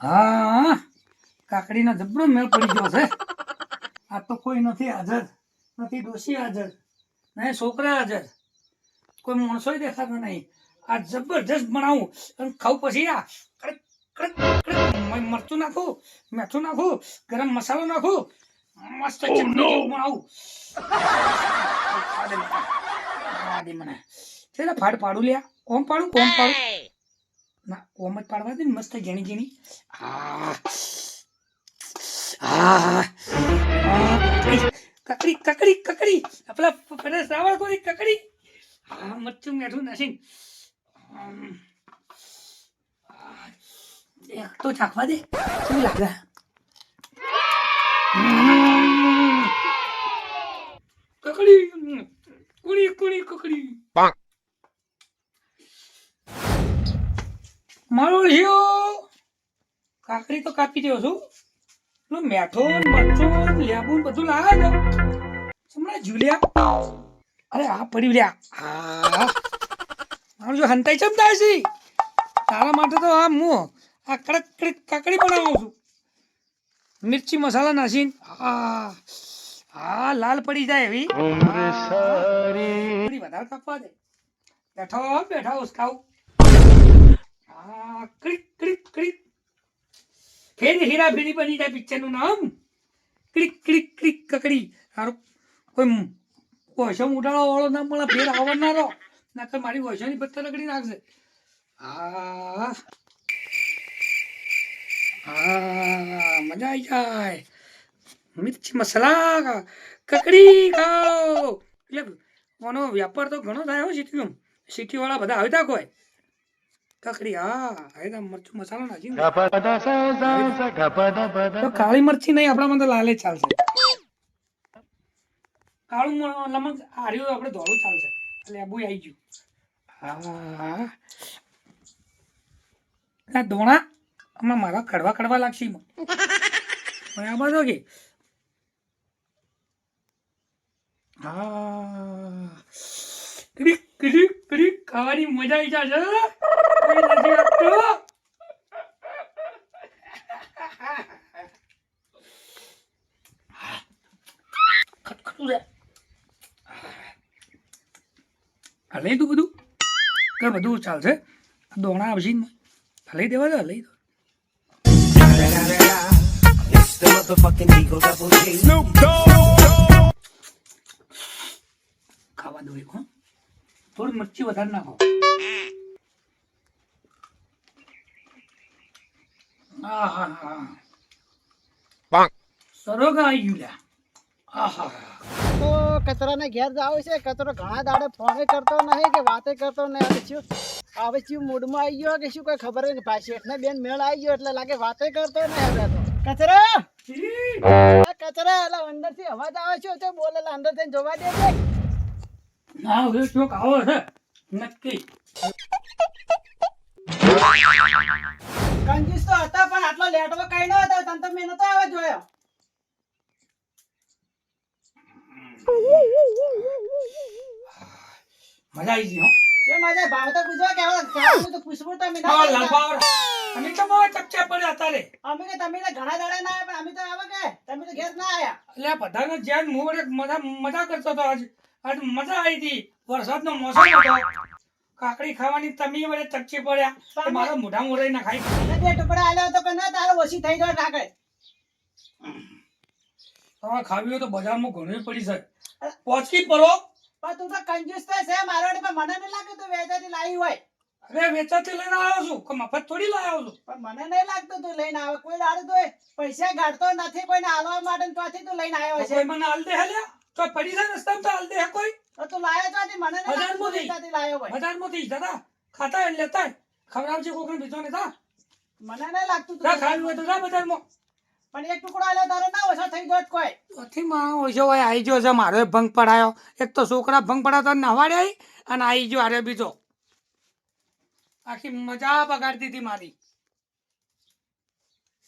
હા કાકડીનો જબરો મેળ પડી ગયો છે. આ તો કોઈ નથી હાજર નથી ડોશી હાજર નહીં છોકરા હાજર. કોઈ માણસો દેખાતો નહીં. આ જબરજસ્ત બનાવું અને ખાવું પછી આ મરચું નાખું મેથું નાખું ગરમ મસાલો નાખું મસ્ત ચટણી બનાવું. મને. ફાડ પાડું લ્યા. કોમ પાડું કોમ પાડું. ના ઓમ જ પાડવા દે ને મસ્ત ઝીણી ઝીણી. આ આ કકડી કકડી કકડી આપણા પેલા શ્રાવણ કોરી કકડી? હા મચ્છું મેઠું નાખીને. એક તો ચાખવા દે. શું લાગે? કકડી. કુડી કુડી કકડી? મારો લ્યો કાકડી તો કાપી દો છું. પેલું મેઠો મરચું લેબુ બધું લાવે ને હમણાં જુલિયા. અરે આ પડી લ્યા હા મારું જો હંતાઈ ચમ થાય છે તારા માટે તો આ હું આ કડક કડક કાકડી બનાવું છું. મિર્ચી મસાલા નાખીને. હા હા લાલ પડી જાય એવી. વધારે કાપવા દે. બેઠો બેઠા ઉસકાવ. હા ક્લિક ક્લિક ક્રિક. ફેર હીરા ફેરી બની જાય પિક્ચરનું નામ. ક્લિક ક્લિક ક્લિક કકડી. સારું કોઈ ઓછો ઉડાડવા વાળો ના મળે, ફેર આવનારો. નકર મારી ઓછોની પથ્થર રગડી નાખશે. હા આ, મજા આવી જાય. મિર્ચી મસાલા, કકડી ખાઓ. એટલે આનો વ્યાપાર તો ઘણો થાય હો સિટીમાં સિટીવાળા બધા આવતા કોઈ. કકડી હા હવે તો મરચું મસાલો નાખી તો કાળી મરચી નહીં આપણામાં તો લાલે ચાલશે. કાળું લમક હાર્યું આપણે ધોળું ચાલશે. એટલે આબુ આવી ગયું. હા. આ ધોણા હમણાં મારા કડવા કડવા લાગશે બરાબર તો કે? હા. ક્રિક ક્રિક ખાવાની મજા આવી જશે. કોઈ નથી આપતો ખટખટું હલાઈ દઉં બધું. કે બધું ચાલશે. દોણા આવશે ને હલાઈ દેવા દે હલાઈ દો. ખાવા દો એક હો. થોડી મરચી વધારે નાખો. સરોગા આવી ગયું તો કચરાને ઘેર જાવ છે. કચરો ઘણા દાડે ફોને કરતો નહીં કે વાતે કરતો નહીં. આવે મૂડમાં આવી ગયો કે શું કોઈ ખબર નહીં? ભાઈ શેઠને બેન મેળ આવી ગયો એટલે લાગે વાતે કરતો નહીં હવે તો. કચરો! કચરા એટલે અંદરથી અવાજ આવે છે. તે બોલે અંદર થઈને જોવા દે ના હવે ચોક આવો છે? નક્કી. કંજૂસ તો હતા પણ આટલો લેટવો કઈ ન હતો. તને તો મેં નતો આવા જોયો. મજા આવી ગઈ હો. જે મજા? ભાવ તો પૂછો કે હવે તો પૂછવું તો મેં ના લંબાવર અમે તો બહુ ચપચા પડ્યા તારે અમે કે તમે ઘણા દાડા ના આવ્યા પણ અમે તો આવા કે તમે તો ઘેર ના આયા એટલે બધાને જ્યાં હું મજા મજા કરતો હતો આજ. આજ મજા આવી હતી. વરસાદનો મોસમ હતો. કાકડી ખાવાની તમી વડે તકચી પડ્યા. મારો મોઢા મોઢાઈ ના ખાઈ બે ટુકડા આલ્યો તો કે ના તારો ઓછી થઈ ગયો કાકડ તમારે ખાવી હોય તો બજારમાં ઘણી પડી છે પોચકી પડો પણ તું તો કંજૂસ તો છે મારો પણ મને નહીં લાગે તું વેચાતી લાવી હોય. અરે વેચાતી લઈને આવ્યો છું. કે મફત થોડી લાવ્યો છું? પણ મને નહીં લાગતું તું લઈને આવે. કોઈ દાડો તો પૈસા ગાડતો નથી કોઈને હાલવા માટે ત્યાંથી તું લઈને આવ્યો છે. મને હાલ દે હલ્યા તો પડી જાય રસ્તા તો હાલ દે કોઈ? તો તું લાયો ત્યાંથી મને નહીં લાગતું તું લાયો ભાઈ હજાર મો બજારમાંથી. દાદા ખાતા એટલે લેતા. ખવડાવજે કોકને બીજો ને તા. મને નહીં લાગતું તું ખાવું હોય તો જા બજારમાં. પણ એક ટુકડો આલે તારો ના ઓછો થઈ ગયો કોઈ. ઓથી માં ઓછો હોય આવી ગયો છે મારો ભંગ પડાયો. એક તો છોકરા ભંગ પડાતા નવાડ્યા અને આવી ગયો આરે બીજો. આખી મજા બગાડતી હતી મારી.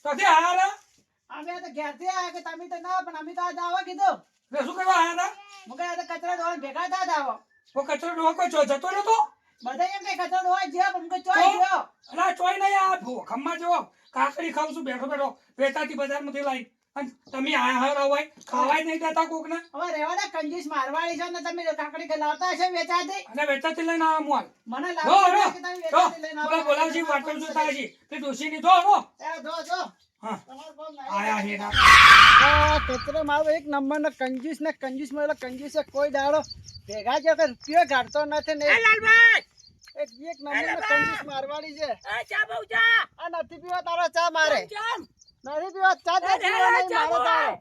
તો હારા અમે તો ઘેરથી આયા કે તમે તો ના પણ અમે તો આજ આવા કીધું. લે શું કરવા આયા હતા? કહ્યા તો કચરા ધોવા ભેગા હતા આવો. ઓ કચરો ધોવા કોઈ જતો નતો? બધા એમ કે કચરો ધોવા જ્યો, પણ કોઈ ચોય ગયો અલા ચોય નહીં આ ભૂખમમાં જો કાકડી ખાઉં છું બેઠો બેઠો. વેચાતી બજારમાંથી લાવી તમે આ હાર હોય ખાવાય નહીં દેતા કોક ને હવે રહેવા દે, કંજૂસ મારવાળી છો ને તમે કાકડી કે લાવતા છે વેચાતી? અને વેચાતી લઈને આવા મોલ. મને જો લાગે કે તમે વેચાતી લઈને આવો. બોલાવજી વાટલ જોતા હજી તે ડોશીની જો હો. એ જો, જો. હા. તમારું. આયા હેરા આ કચરો મારો એક નંબરનો કંજૂસ ને કંજૂસમાં કંજૂસ છે કોઈ દાડો ભેગા જો કે રૂપિયો કાઢતો નથી ને એક એક નંબરનો કંજૂસ મારવાડી છે. આ નથી પીવા તારો ચા મારે. નથી પીવા ચા જ નહીં મારો તારો.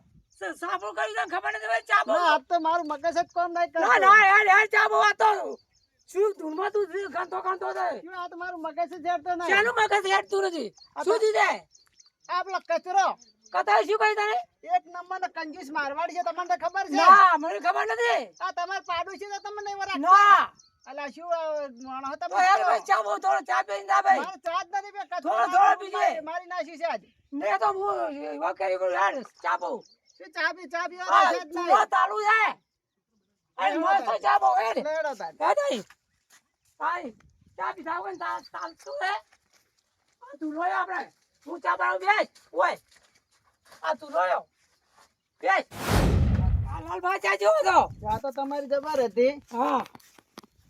સાબુ કરી દો ખબર નથી ભાઈ ચાબો ના આજ તો મારું મગજ જ કોમ નહીં ના ના યાર યાર ચાબો વાતો શું ધૂનમાં તું ગંતો ગંતો થાય શું આ તો મગજ જ જડતો નહીં? મગજ હેડતું નથી? શું દીધે આ પેલો કચરો. કથા શું કહી તને એક નંબરનો કંજૂસ મારવાડી છે તમને ખબર છે? ના મને ખબર નથી. આ તમાર પાડું છે તો તમને વરાગ ના. અલા શું માણો તો તમે યાર ભાઈ ચાબો થોડો ચા પીને જા ભાઈ. મારે ચા જ નથી કચરો થોડો થોડો પીજે. મારી નાસી છે આજ. મે તો હું વકરી ગયો યાર ચા બો શું ચા પી ચા પીવા છે નહીં. ચૂલો ચાલુ છે. અરે મસ્ત ચાબો હેડ. લેડો તાર. હે નહીં? ભાઈ ચા પીધા વગર તા- ચાલતું હે? આ તું રોયો આપણે. હું ચા બનાવું બેસ. ઓય. આ તું રોયો બેસ. આ લાલભાઈ ચા જેવો તો. ચા તો તમારી જબર હતી. હા.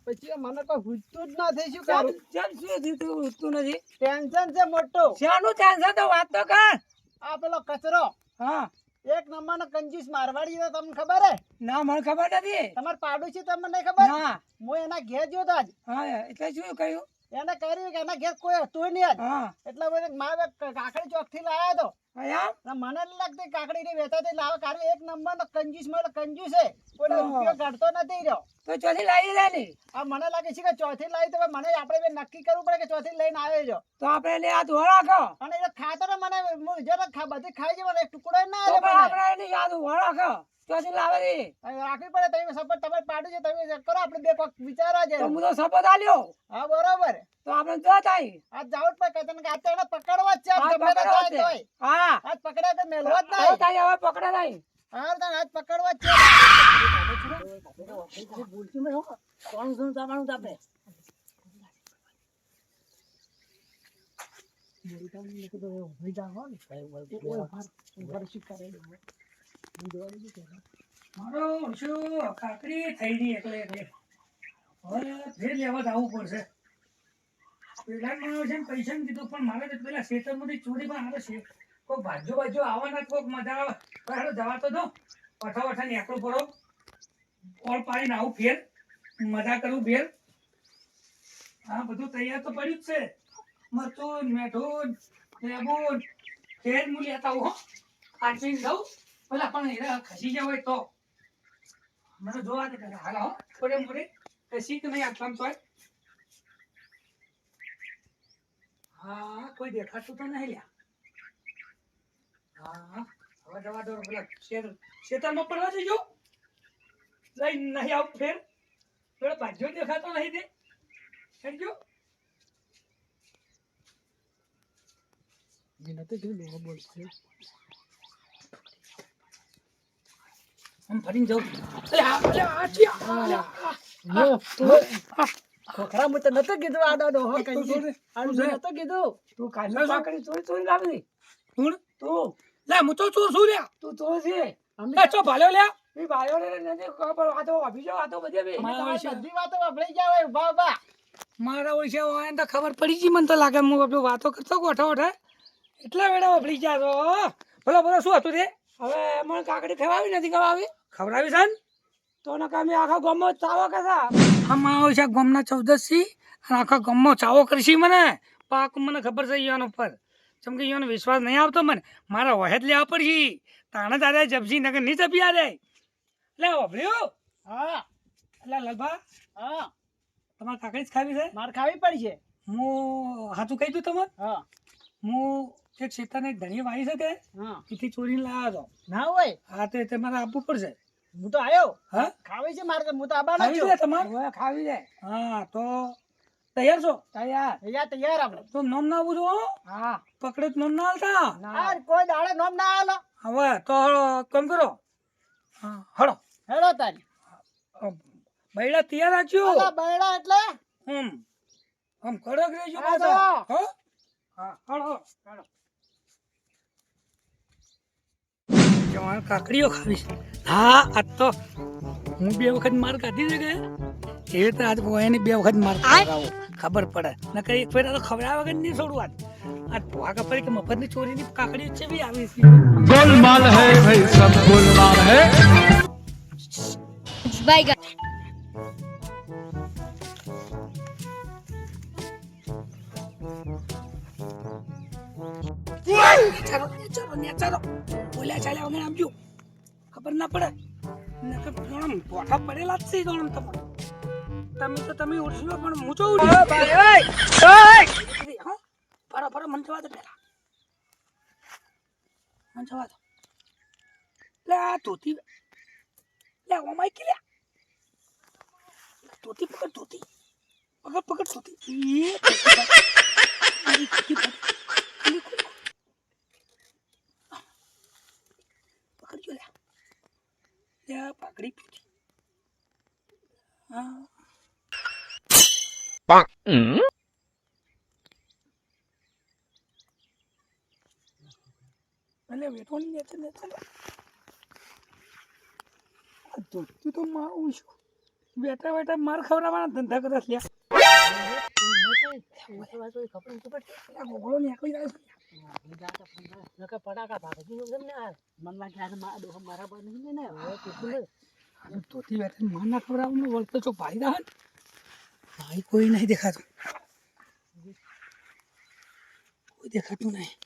પછી મને કોઈ હુજતું જ નથી શું કરું? જેમ શું થયું તું ઉઠતું નથી? ટેન્શન છે મોટું. શાનું ટેન્શન તો વાત તો કર. આ પેલો કચરો. હા. એક નંબરનો કંજૂસ મારવાડી તો તમને ખબર હે? ના મને ખબર નથી. તમાર પાડું છે તમને નહીં ખબર? ના. હું એના ઘેર ગયો તો આજ હા એટલે શું કહ્યું એને કર્યું કે એના ઘેર કોઈ હતું નહીં આજ હા. એટલે પછી મારે કાકડી ચોકથી લાયા તો મને લાગતી કાકડી ની વેચાતી લાવે. કારણ એક નંબર નો કંજૂસ મળે કંજૂસ. છે કોઈ રૂપિયો કાઢતો નથી રહ્યો. તો ચોથી લાવી દે ને. આ મને લાગે છે કે ચોથી લાવી તો મને આપણે નક્કી કરવું પડે કે ચોથી લઈને આવે છો. તો આપણે લે આ ધોળ રાખો. અને એ ખાતો ને મને હું જરા ખા બધી ખાઈ એક ટુકડો ના આવે આપણે એની યાદ ધોળ ચોથી લાવે રે રાખવી પડે તમે સપોર્ટ તમે પાડું છે તમે કરો આપણે બે કોક વિચારવા છે હું તો સપોર્ટ આલ્યો. હા બરોબર. તો આપણે જો થાય. આજ જાવું જ પડે તને આજ તો પકડવા જ છે ગમે તે પકડવા થાય છે. હા. આજ પકડ્યા તો મેલવો જ નહીં. તારી હવે પકડે નહીં. હા તને આજ પકડવા જ છે. કોણ શું તમારું આપણે મારો શું કાકડી થઈ ગઈ એકલે એકલે હવે ફેર લેવા જવું પડશે. પેલા માણસ છે ને પૈસા ને કીધું, પણ મારે પેલા ખેતરમાંથી ચોરી પણ આવે છે. તો તૈયાર તો પડ્યું જ છે. મરચું મેઠું લેબુન ફેર હું લેતા આવું, હો. કાઢીને જાઉં પેલા પણ એરા ખસી ગયા હોય તો. મને જોવા દે હાલો, હો. થોડે મોડે ખસી કે નહીં આટલામ તોય. હા કોઈ દેખાતું તો નહીં લ્યા. હા હવે જવા દો પેલા શેર શેતરમાં પડવા જજો. લઈ નહીં આવ ફેર. પેલો ભાજ્યો દેખાતો નહીં તે. સમજો આમ ફરીને જાઉં. અરે આ અરે આ ચ્યા? આ. ખોખરા હું તો નતો કીધું આડો ડોહો તું જોડે. નતો કીધું? તું કાલે પાકડી ચોરી ચોરી લાવી તું તું. લે હું તો ચોર છું લ્યા તું ચોર છે? લે ચો ભાલ્યો લ્યા એ ભાઈઓ રે નથી ખબર આ તો અભિજો આ તો બધે બી. બધી વાતો વાપરી જાવ બા મારા ઓળશે હોય તો ખબર પડી ગઈ મને તો લાગે હું બધું વાતો કરતો ગોઠો ઓઠે એટલા વેળા વાપરી ગયા તો બોલો બોલો શું હતું તે હવે મને કાકડી ખવાવી નથી ખવાવી ખવડાવી છે ને? તો ને કામે આખા ગામમાં ચાવો કસા આમાં આવે છે ગમના ચૌદસી અને આખા ગામમાં ચાવો કરશી મને? પાક મને ખબર છે ઈયોન ઉપર. જેમ કે ઈયોનો વિશ્વાસ નહીં આવતો મને. મારા વહેદ લેવા પડશે. તાણે તારે જપસી નગર નહીં જપી આ જાય લે વભળ્યું હા. એટલે લલભા. હા. તમારે કાકડી જ ખાવી છે? મારે ખાવી પડી છે. હું હાથું કહી દઉં તમારે હા. હું એક ક્ષેત્રને ધણી વાવી શકે હા. એથી ચોરીને લાવ્યો હતો. ના હોય. હા તે તમારે આપવું પડશે. હું તો આવ્યો હા? ખાવી છે મારે હું તો આબાનો ખાવી છું. તમારે? હવે ખાવી જાય હા તો તૈયાર છો? તૈયાર. તૈયાર તૈયાર આપણે. તો નોમ ના આવું છો હા? પકડે તો નોમ ના હાલતા ના. કોઈ દાડે નોમ ના આલો. હવે તો કમ કરો. હા હળો. હેડો તારી. બૈડા તૈયાર રાખજો અલા બૈડા એટલે? હમ. આમ કડક રહેજો હા, પાછા. હા? હળો હાલો જવાનું કાકડીઓ ખાવીશ હા આજ તો હું બે વખત માર કાઢી દે ગયા એ રીતે આજ ભોયાની બે વખત માર ખાવો ખબર પડે. ન કઈ એક ફેરા તો ખવડાવ વગર નહીં છોડું આજ આજ ભોયા કે મફતની ચોરીની કાકડીઓ છે બી આવી છે. ગોલમાલ હે ભાઈ નેચારો નેચારો લે આ ધોતી લે ઓમાઈ કે લે ધોતી પકડ ધોતી પકડ પકડ ધોતી. પકડજો લે લે પાઘડી પૂછી હા. એટલે વેઠવાની લે તો મારું છું. બેઠા બેઠા માર ખવડાવવાના ધંધા કરતા આ ગોગળો નીકળી જાય છે. પડાકા ભાગે મન લાગે આ મારા ડોહા મારા પર નહીં ને હવે કીધું ને આ ધોતી બેઠા માર ના ખવડાવવાનું વળતો છો ભાઈ દા કોઈ નહીં દેખાતું કોઈ દેખાતું નહીં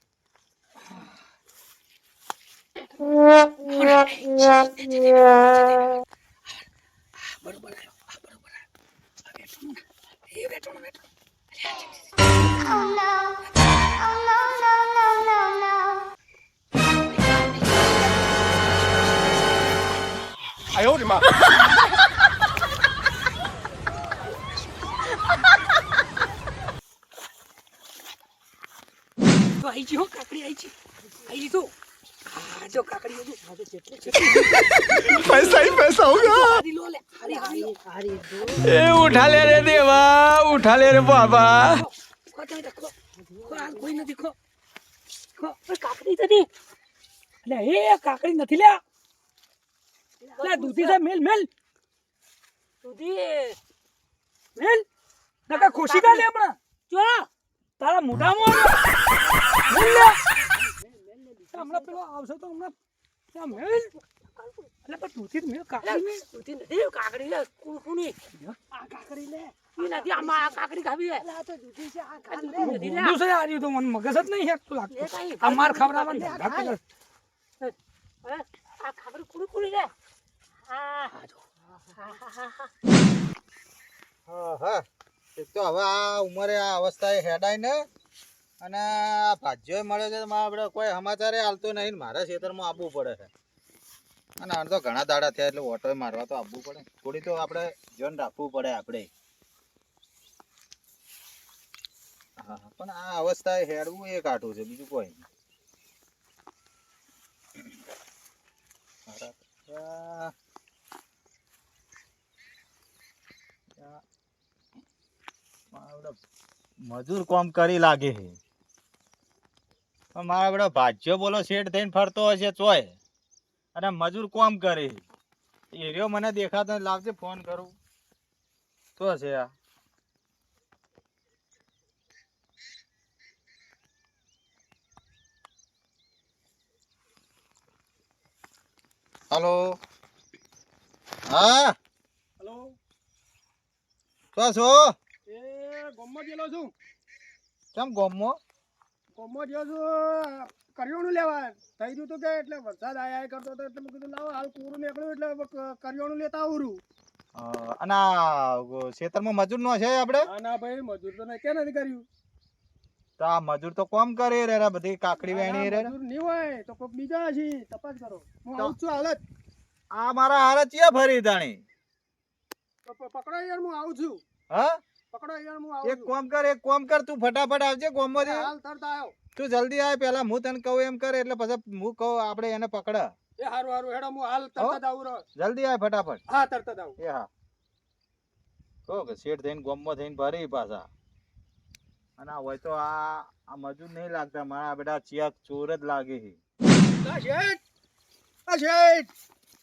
Oh no. Oh no, 哎呦我的妈！તો આવી જી હો કાકડી આવી જી આવી તો આ જો કાકડી જો આ તો જેટલી છે. પૈસા ही પૈસા હોગા લો લે હારી હારી હારી એ ઉઠા લે રે દેવા ઉઠા લે રે બાબા. કો તમે દેખો કો આ કોઈ નથી ખો. કો કાકડી તો નહીં. એટલે એ કાકડી નથી લ્યા લે દૂધી છે મેલ મેલ. દૂધી. મેલ. નકા ખુશી કા લે હમણાં. જો તારા મોઢામાં મેલ લે. હમણાં પેલો આવશે તો હમણાં. ત્યાં મેલ. એટલે પણ દૂધી મેલ કાકડી દૂધી નથી કાકડી લે કુણી આ કાકડી લે. ઈ નથી આમાં આ કાકડી ખાવી હે આ તો દૂધી છે આ આ ખા લે. દૂધી નથી લે. ઊંધું છે આ રહ્યું તો મને મગજ જ નહીં હેઠતું એ લાગતું આ માર ખવડાવવાનું ધંધા કરે. હે? આ ખાકડી કુણી કુણી લે. એક તો હવે આ ઉંમરે આ અવસ્થાએ હેડાય ને. અને આ ભાજ્યો મળે છે, તો આપણે કોઈ સમાચારે હાલતો નહીં મારા ખેતરમાં આવવું પડે છે. અને આને તો ઘણા દાડા થયા એટલે ઓટો મારવા તો આવવું પડે. થોડી તો આપણે ધ્યાન રાખવું પડે આપણે. હા પણ આ અવસ્થાએ હેડવું એ કાઠું છે, બીજું કોઈ નહીં મારા પપ્પા. આ મારા બેટા મજૂર કોમ કરી લાગે છે. મારા બધા ભાજ્યો બોલો શેઠ થઈને ફરતો હશે ચોય અને મજૂર કોમ કરે એરિયો મને દેખાતો. લાવજે ફોન કરું. તો છે આ. હલો. હા? હલો. છો એ ગોમમાં ગયેલો છું. કેમ ગોમમાં? ગોમમાં ગયો છું કરિયાણું લેવા. થઈ ગયું હતું કે એટલે વરસાદ આયા આયા કરતો હતો એટલે મેં કીધું લાવો હાલ કોરું નીકળ્યું એટલે કરિયાણું લેતા આવરું. અને ખેતરમાં મજૂર નો છે આપણે ના ના ભાઈ મજૂર તો નહીં કે નથી કર્યું? તો આ મજૂર તો કોમ કરે રે બધી કાકડી વેણી રે. મજૂર નહીં હોય તો કોઈક બીજા છે તપાસ કરો. હું આવું છું હાલત આ મારા હાલત ચિયા ફરી તાણી પકડો યાર હું આવું છું. હા? પકડો યાર હું આવું એક કોમ કર એક કોમ કર તું ફટાફટ આવજે ગોમમાંથી હાલ તરત આવ્યો તું જલ્દી આય પેલા હું તને કહું એમ કર એટલે પછી હું કહું આપણે એને પકડ. એ હારું હારું હેડો હું હાલ તરત જ આવું જલ્દી આય ફટાફટ. હા તરત જ આવું એ હા. કહો કે શેઠ થઈને ગોમમાં થઈને ભરી પાછા. અને આ હોય તો આ આ મજૂર નહીં લાગતા મારા બેટા ચિયાક ચોર જ લાગે છે. આ શેઠ આ શેઠ.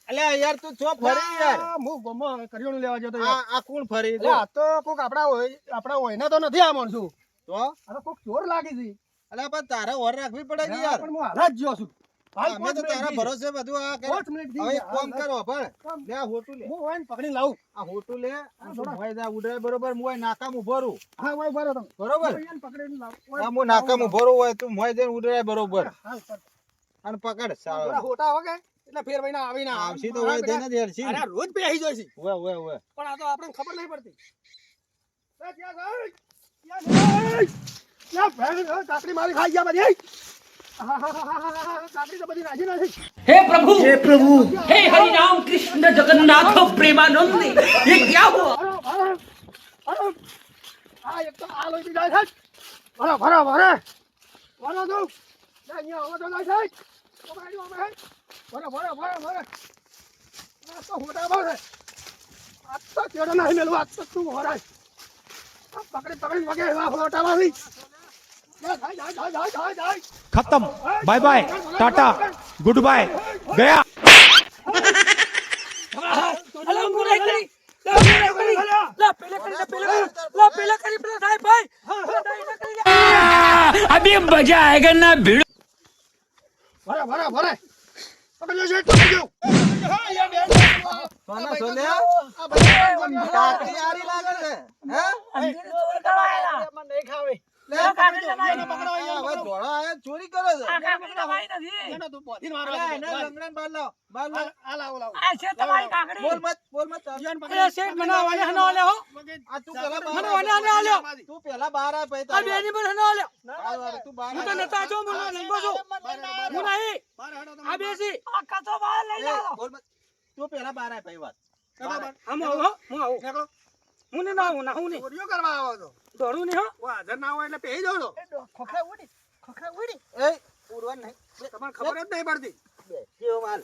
અલ્યા યાર તું છો ફરી યાર. હું ગમો કરિયાણું લેવા જતો આ આ કોણ ફરી આ તો કોક આપડા હોય આપડા હોયના તો નથી આ માણસો. તો? આ કોક ચોર લાગી છે. અલ્યા પણ તારે ઓર રાખવી પડે ને યાર. પણ હું હારા જ જ્યો છું. હાલ અમે તો તારા ભરોસે બધું આ છે. કરે મિનિટ હવે પણ. કામ. લે આ હોટું લે. હું હોય ને લાવું. આ હોટું લે. મોય જા ઉડે બરોબર? મોય નાકામ ઊભો રહું. હા બરો તમે. બરોબર? પકડીને લાવું. હું નાકામ ઊભો રહું હોય તું મોય જઈને બરોબર. હાલ, અને પકડ સાવ હોટા હો કે? એટલે ફેર વહીને આવી ના આવશી તો હોય જઈને જ હેરશી અરે આ રોજ પેહી જોઈ છે ઓય ઓય ઓય પણ આ તો આપણને ખબર નહીં પડતી એ ક્યાં ગઈ? ક્યાં ગઈ? ક્યાં ભેણ ગઈ? કાકડી મારી ખાઈ ગયા બધી આહાહાહાહા. કાકડી તો બધી નાખી નાખી हे प्रभु हे प्रभु हे हरि राम कृष्ण जगन्नाथ प्रेमानंद ये क्या हुआ ભરો, ભરો, ભરો. આ એક તો આ લોહી જાય છે ભરો ભરો ભરો ભરો તું લે, અહીંયા આવો તો જાય છે ઓ ભાઈ, ઓ ભાઈ. ભરો ભરો ભરો ભરો આ તો હોટા બહુ છે આ તો કેડો નહીં મેલું આ તો તું હોરાય આ પકડી પકડી વગે એવા હોટામાંથી લે, જાય જાય જાય જાય જાય જાય खत्म bye bye tata goodbye गया અલા મુરે પકડ્યો છે પકડ્યો સોના સોને આ ભાઈ કાકડી આરી લાગે છે હે? મને નહીં ખાવે લે પકડો હવે ધોળો આયા ચોરી કરે છે. એનો તું દે. એને લંગડાને બાર લાવો, બાર લાવો. આ લાવો લાવો. બોલ મત બોલ મત. જીવન પકડી. અરે શેઠ મને વાલે હનો આલે હો. આ તું પેલા મને વાલે આને આલ્યો તું પેલા બહાર આવ, પછી આ બેની પર હનો આવ, તું બહાર હું તો નતા જો મને લંગો છું. હું નહીં. આ બેસી આ કતો બહાર લઈ એ, બોલ મત. તું પેલા બહાર આવ, પછી વાત. હમ આવું હો હું આવું. નીકળો. હું ને ના હું ના હું ને. ચોરીઓ કરવા આવો છો. દોડું ને હો. ઓ હાજર ના હોય એટલે પેહી જાઓ છો. એ, ઉડવાનું નહીં. તમારે ખબર જ નહીં પડતી. બે, કેવો માલ.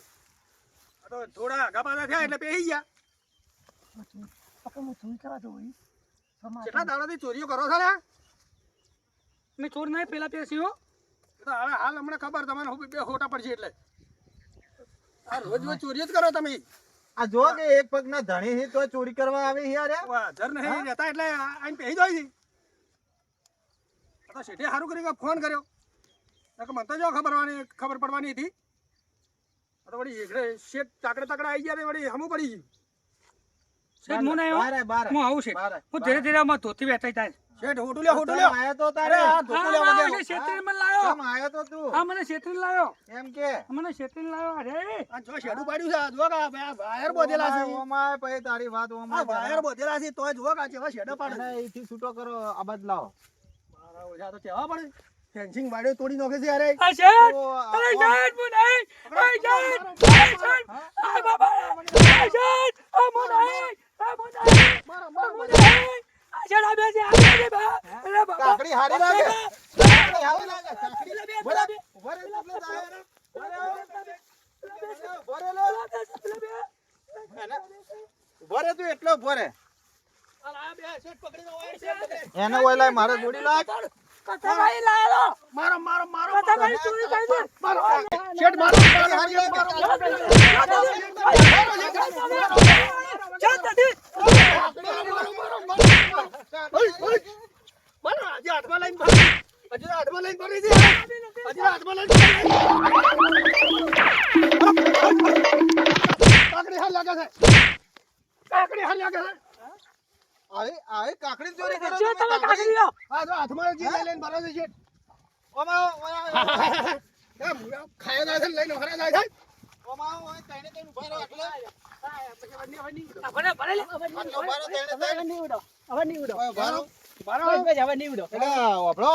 તો થોડા આગા પાછા થયા એટલે પેહી ગયા. કેટલા દાડાથી ચોરીઓ કરો છો ને મેં ચોર નહીં પેલા પેસી હો. તો હવે હાલ હમણાં ખબર તમને હું બે ખોટા પડશે એટલે. આ રોજ રોજ ચોરી જ કરો તમે. આ જો કે એક પગના ધણી હી તો ચોરી કરવા આવે યાર. હાજર નહીં રહેતા એટલે આઈ આઈને દોઈ દી તો શેઠે સારું કરી ફોન કર્યો. નકર મને તો જો ખબર પડવાની ખબર પડવાની હતી. તો વળી શેઠ તાકડે તાકડે આવી ગયા ને વળી હમું પડી ગયું. શેઠ હું નહીં હો આવ, આવ. હું આવું છે. હું ધીરે ધીરે આમાં ધોતી બેઠા થાય શેઠ હોટું લ્યો હોટું લ્યો. આયો તો તારે. આ ધોતું લેવા હા, માંડ્યા. છે, લાયો. કેમ આયો તો તું? હા મને છેતરીને લાયો. એમ કે? મને છેતરીને લાયો. અરે. આ જો શેડું પાડ્યું છે જો કે આ ભાઈ આ વાયર બોધેલા છે. ઓમાય, ઓમાય, તારી વાત ઓમાય વાયર બોધેલા છે તોય જુઓ કે આ કેવા પાડે અહીંથી છૂટો કરો આ લાવો. મારા ઓછા તો કેવા પડે? ફેન્સિંગ વાળ્યો તોડી નાખે છે શેઠ અરે શેઠ નહીં. શેઠ બાબા શેઠ આ નહીં. કાકડી હારી લાગે કાકડી હારી લાગે કાકડી પેલા બે, ઊભો પેલા રે, બે. ઊભો રે, એટલે જાય રે. ઊભો રે, ઊભો રે, લે. પેલા બે. એને ઊભો રે તું એટલો ઊભો રે આ બે શેઠ પકડીને વાયર શેઠ પકડે. એને ઓય લાય મારે જોડી લાય કથાભાઈ લાયો મારો મારો મારો કથાભાઈ ચોરી કરી દે મારો શેઠ મારો મારો હારી લાગે. મારો હાથમાં લઈને હજી હાથમાં લઈને ભરી છે હજી હાથમાં લઈને હાલ કાકડી હાલ લાગે છે આવી કાકડી ચોરી કરો જો તમે, કાકડી. લો ભરો છે ઓમાં, ખાયા જાય છે લઈને ભરા જાય તો.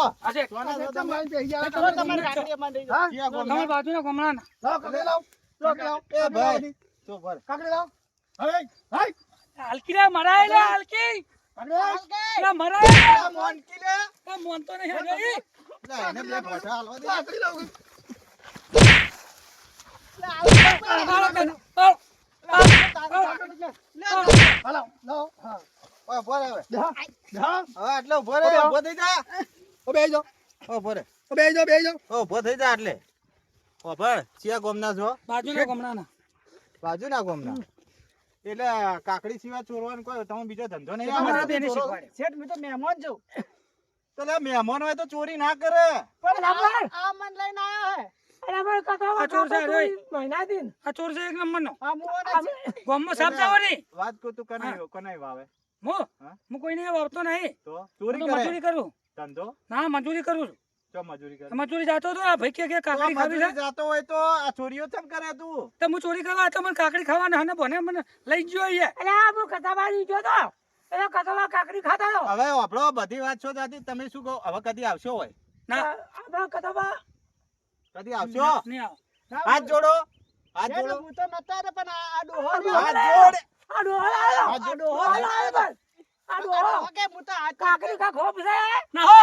હલકી રે મરાય લે હલકી. કાકડી લાવો. મરાય લે. આ મોનકી લે. આ મોનતો નહીં હે ગઈ. લે, એને બે ભોંઠા હાલવા દે. કાકડી લાવો. હાલો તને. હાલો. હાલો, લાવો. હા. ઓય, ઊભો રહે હવે. હા. હા. હવે આટલે ઊભો રહે, ઊભો થઈ જા. ઓ બેહી જાઓ ઓ ભરે ઓ બેહી જાઓ બેહી જાઓ ઓ ઊભો થઈ જા એટલે ઓ ભર ચિયા ગોમના છો બાજુના ગામડાના બાજુના ગોમના એટલે કાકડી સિવાય ચોરવાનું કોઈ તમે બીજો ધંધો નહીં શેઠ તો મહેમાન છું તો મહેમાન હોય તો ચોરી ના કરે પણ. આ મન લઈને આયા હે અરે અમારે કાકા આ ચોર છે, રોય. મહિના દિન. આ ચોર છે એક નંબરનો. આ મુવાના છે. ગામમાં સાપ ચાવવાની વાત કો તું કનાઈ કનાઈ વાવે હું? હું કોઈને વાવતો નહીં. તો હું ચોરી કરે. મજૂરી કરું. ધંધો? ના મજૂરી કરું છું. મજૂરી કરે? મજૂરી જાતો હતો આ ભાઈ કે કે કાકડી ખાવી છે? જાતો હોય તો આ ચોરીઓ ચમ કરે તું? તો હું ચોરી કરવા તો મને કાકડી ખાવાના બને મને લઈ ગયો અહીંયા અરે આ હું કથાબાજી ગયો તો. એ કથામાં કાકડી ખાતા હવે આપણો બધી વાત છો દાદી તમે શું કહો? હવે કદી આવશો હોય? ના. આપણે કથામાં કદી આવશો? નહીં આવ. હાથ જોડો હાથ જોડો. હું તો નતા રે પણ આ ડોહો હાથ જોડ. આ ડોહો આ ડોહો. આ ડોહો. કે હું તો હાથ કાકરી કા ખોપ છે? ના હો?